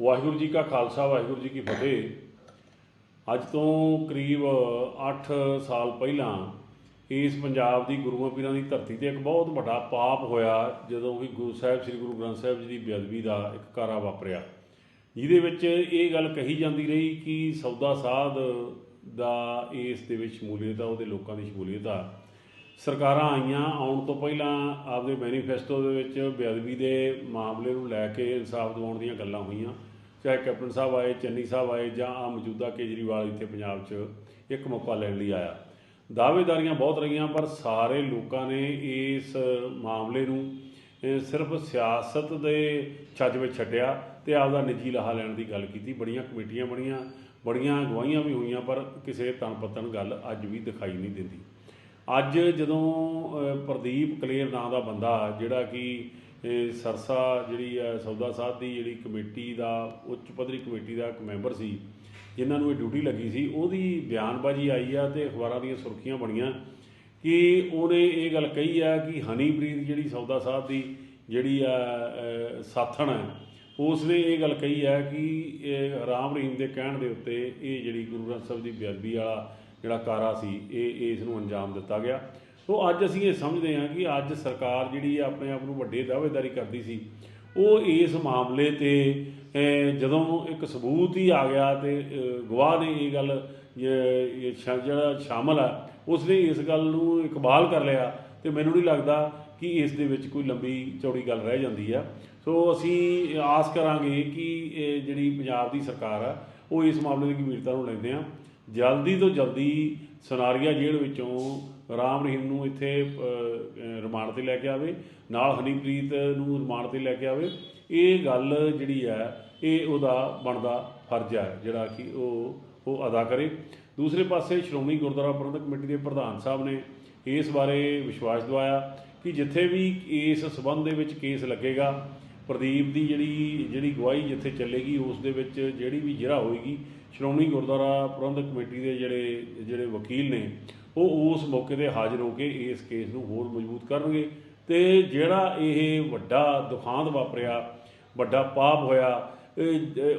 ਵਾਹਿਗੁਰੂ ਜੀ ਕਾ ਖਾਲਸਾ, ਵਾਹਿਗੁਰੂ ਜੀ ਕੀ ਫਤਿਹ। ਅੱਜ ਤੋਂ ਕਰੀਬ 8 ਸਾਲ ਪਹਿਲਾਂ ਇਸ ਪੰਜਾਬ ਦੀ ਗੁਰੂਆਂ ਪੀਰਾਂ ਦੀ ਧਰਤੀ ਤੇ ਇੱਕ ਬਹੁਤ ਵੱਡਾ ਪਾਪ ਹੋਇਆ, ਜਦੋਂ ਕਿ ਗੁਰੂ ਸਾਹਿਬ, ਸ੍ਰੀ ਗੁਰੂ ਗ੍ਰੰਥ ਸਾਹਿਬ ਜੀ ਦੀ ਬੇਅਦਬੀ ਦਾ ਇੱਕ ਕਾਰਾ ਵਾਪਰਿਆ। ਜਿਹਦੇ ਵਿੱਚ ਇਹ ਗੱਲ ਕਹੀ ਜਾਂਦੀ ਰਹੀ ਕਿ ਸੌਦਾ ਸਾਧ ਦਾ ਇਸ ਦੇ ਵਿੱਚ ਸ਼ਮੂਲੀਅਤ ਆ, ਉਹਦੇ ਲੋਕਾਂ ਦੀ ਸ਼ਮੂਲੀਅਤ ਆ। ਸਰਕਾਰਾਂ ਆਈਆਂ ਆਉਣ ਤੋਂ ਪਹਿਲਾਂ ਆਪਦੇ ਮੈਨੀਫੈਸਟੋ ਦੇ ਵਿੱਚ ਬੇਅਦਬੀ ਦੇ ਮਾਮਲੇ ਨੂੰ ਲੈ ਕੇ ਇਨਸਾਫ ਦਿਵਾਉਣ ਦੀਆਂ ਗੱਲਾਂ ਹੋਈਆਂ। ਚਾਹੇ ਕੈਪਟਨ ਸਾਹਿਬ ਆਏ, ਚੰਨੀ ਸਾਹਿਬ ਆਏ ਜਾਂ ਆ ਮੌਜੂਦਾ ਕੇਜਰੀਵਾਲ ਇੱਥੇ ਪੰਜਾਬ 'ਚ ਇੱਕ ਮੌਕਾ ਲੈਣ ਲਈ ਆਇਆ। ਦਾਅਵੇਦਾਰੀਆਂ ਬਹੁਤ ਰਹੀਆਂ, ਪਰ ਸਾਰੇ ਲੋਕਾਂ ਨੇ ਇਸ ਮਾਮਲੇ ਨੂੰ ਸਿਰਫ ਸਿਆਸਤ ਦੇ ਛੱਜ ਵਿੱਚ ਛੱਡਿਆ ਤੇ ਆਪਦਾ ਨਿੱਜੀ ਲਾਹਾ ਲੈਣ ਦੀ ਗੱਲ ਕੀਤੀ। ਬੜੀਆਂ ਕਮੇਟੀਆਂ ਬਣੀਆਂ, ਬੜੀਆਂ ਅਗਵਾਈਆਂ ਵੀ ਹੋਈਆਂ, ਪਰ ਕਿਸੇ ਤਣ ਪਤਨ ਗੱਲ ਅੱਜ ਵੀ ਦਿਖਾਈ ਨਹੀਂ ਦਿੰਦੀ। ਅੱਜ ਜਦੋਂ ਪ੍ਰਦੀਪ ਕਲੇਰ ਨਾਂ ਦਾ ਬੰਦਾ, ਜਿਹੜਾ ਕਿ ਸਰਸਾ ਜਿਹੜੀ ਹੈ, ਸੌਦਾ ਸਾਧ ਦੀ ਜਿਹੜੀ ਕਮੇਟੀ ਦਾ, ਉੱਚ ਪੱਧਰੀ ਕਮੇਟੀ ਦਾ ਇੱਕ ਮੈਂਬਰ ਸੀ, ਜਿਨ੍ਹਾਂ ਨੂੰ ਇਹ ਡਿਊਟੀ ਲੱਗੀ ਸੀ, ਉਹਦੀ ਬਿਆਨਬਾਜ਼ੀ ਆਈ ਆ ਤੇ ਅਖਬਾਰਾਂ ਦੀਆਂ ਸੁਰਖੀਆਂ ਬਣੀਆਂ ਕਿ ਉਹਨੇ ਇਹ ਗੱਲ ਕਹੀ ਆ ਕਿ ਹਨੀਪ੍ਰੀਤ ਜਿਹੜੀ ਸੌਦਾ ਸਾਹਿਬ ਦੀ ਜਿਹੜੀ ਆ ਸਾਥਣ ਹੈ ਉਸ ਨੇ ਇਹ ਗੱਲ ਕਹੀ ਹੈ ਕਿ ਰਾਮ ਰਹੀਮ ਦੇ ਕਹਿਣ ਦੇ ਉੱਤੇ ਇਹ ਜਿਹੜੀ ਗੁਰੂ ਗ੍ਰੰਥ ਸਾਹਿਬ ਦੀ ਬੇਅਦਬੀ ਵਾਲਾ ਜਿਹੜਾ ਕਾਰਾ ਸੀ, ਇਹ ਇਸ ਨੂੰ ਅੰਜਾਮ ਦਿੱਤਾ ਗਿਆ। ਸੋ ਅੱਜ ਅਸੀਂ ਇਹ ਸਮਝਦੇ ਹਾਂ ਕਿ ਅੱਜ ਸਰਕਾਰ ਜਿਹੜੀ ਆਪਣੇ ਆਪ ਨੂੰ ਵੱਡੇ ਦਾਅਵੇਦਾਰੀ ਕਰਦੀ ਸੀ, ਉਹ ਇਸ ਮਾਮਲੇ ਤੇ ਜਦੋਂ ਇੱਕ ਸਬੂਤ ਹੀ ਆ ਗਿਆ ਤੇ ਗਵਾਹ ਨੇ ਇਹ ਗੱਲ ਜਿਹੜਾ ਸ਼ਾਮਲ ਆ, ਉਸ ਨੇ ਇਸ ਗੱਲ ਨੂੰ ਇਕਬਾਲ ਕਰ ਲਿਆ ਤੇ ਮੈਨੂੰ ਨਹੀਂ ਲੱਗਦਾ ਕਿ ਇਸ ਦੇ ਵਿੱਚ ਕੋਈ ਲੰਬੀ ਚੌੜੀ ਗੱਲ ਰਹਿ ਜਾਂਦੀ ਆ। ਸੋ ਅਸੀਂ ਆਸ ਕਰਾਂਗੇ ਕਿ ਜਿਹੜੀ ਪੰਜਾਬ ਦੀ ਸਰਕਾਰ ਆ, ਉਹ ਇਸ ਮਾਮਲੇ ਦੀ ਗੰਭੀਰਤਾ ਨੂੰ ਲੈਂਦੇ ਆ। ਜਲਦੀ ਤੋਂ ਜਲਦੀ ਸਨਾਰੀਆ ਜੇਲ੍ਹ ਵਿੱਚੋਂ ਰਾਮ ਰਹੀਮ ਨੂੰ ਇੱਥੇ ਅ, ਰਿਮਾਂਡ ਤੇ ਲੈ ਕੇ ਆਵੇ ਨਾਲ ਹਨੀਪ੍ਰੀਤ ਨੂੰ ਰਿਮਾਂਡ ਤੇ ਲੈ ਕੇ ਆਵੇ। ਇਹ ਗੱਲ ਜਿਹੜੀ ਹੈ ਇਹ ਉਹਦਾ ਬਣਦਾ ਫਰਜ਼ ਹੈ ਜਿਹੜਾ ਕਿ ਉਹ ਉਹ ਅਦਾ ਕਰੇ। ਦੂਸਰੇ ਪਾਸੇ ਸ਼੍ਰੋਮਣੀ ਗੁਰਦੁਆਰਾ ਪ੍ਰਬੰਧਕ ਕਮੇਟੀ ਦੇ ਪ੍ਰਧਾਨ ਸਾਹਿਬ ਨੇ ਇਸ ਬਾਰੇ ਵਿਸ਼ਵਾਸ ਦਿਵਾਇਆ ਕਿ ਜਿੱਥੇ ਵੀ ਇਸ ਸਬੰਧ ਦੇ ਵਿੱਚ ਕੇਸ ਲੱਗੇਗਾ ਪ੍ਰਦੀਪ ਦੀ ਜਿਹੜੀ ਜਿਹੜੀ ਗਵਾਹੀ ਜਿੱਥੇ ਚੱਲੇਗੀ, ਉਸ ਦੇ ਵਿੱਚ ਜਿਹੜੀ ਵੀ ਜਿਹੜਾ ਹੋਏਗੀ, ਸ਼੍ਰੋਮਣੀ ਗੁਰਦੁਆਰਾ ਪ੍ਰਬੰਧਕ ਕਮੇਟੀ ਦੇ ਜਿਹੜੇ ਜਿਹੜੇ ਵਕੀਲ ਨੇ, ਉਹ ਉਸ ਮੌਕੇ ਤੇ ਹਾਜ਼ਰ ਹੋ ਕੇ ਇਸ ਕੇਸ ਨੂੰ ਹੋਰ ਮਜ਼ਬੂਤ ਕਰਨਗੇ ਤੇ ਜਿਹੜਾ ਇਹ ਵੱਡਾ ਦੁਖਾਂਤ ਵਾਪਰਿਆ, ਵੱਡਾ ਪਾਪ ਹੋਇਆ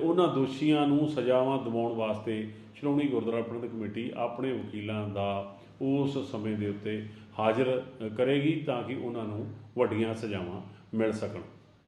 ਉਹਨਾਂ ਦੋਸ਼ੀਆਂ ਨੂੰ ਸਜ਼ਾਵਾਂ ਦਿਵਾਉਣ ਵਾਸਤੇ ਸ਼੍ਰੋਮਣੀ ਗੁਰਦੁਆਰਾ ਪ੍ਰਬੰਧਕ ਕਮੇਟੀ ਆਪਣੇ ਵਕੀਲਾਂ ਦਾ ਉਸ ਸਮੇਂ ਦੇ ਉੱਤੇ ਹਾਜ਼ਰ ਕਰੇਗੀ ਤਾਂ ਕਿ ਉਹਨਾਂ ਨੂੰ ਵੱਡੀਆਂ ਸਜ਼ਾਵਾਂ ਮਿਲ ਸਕਣ।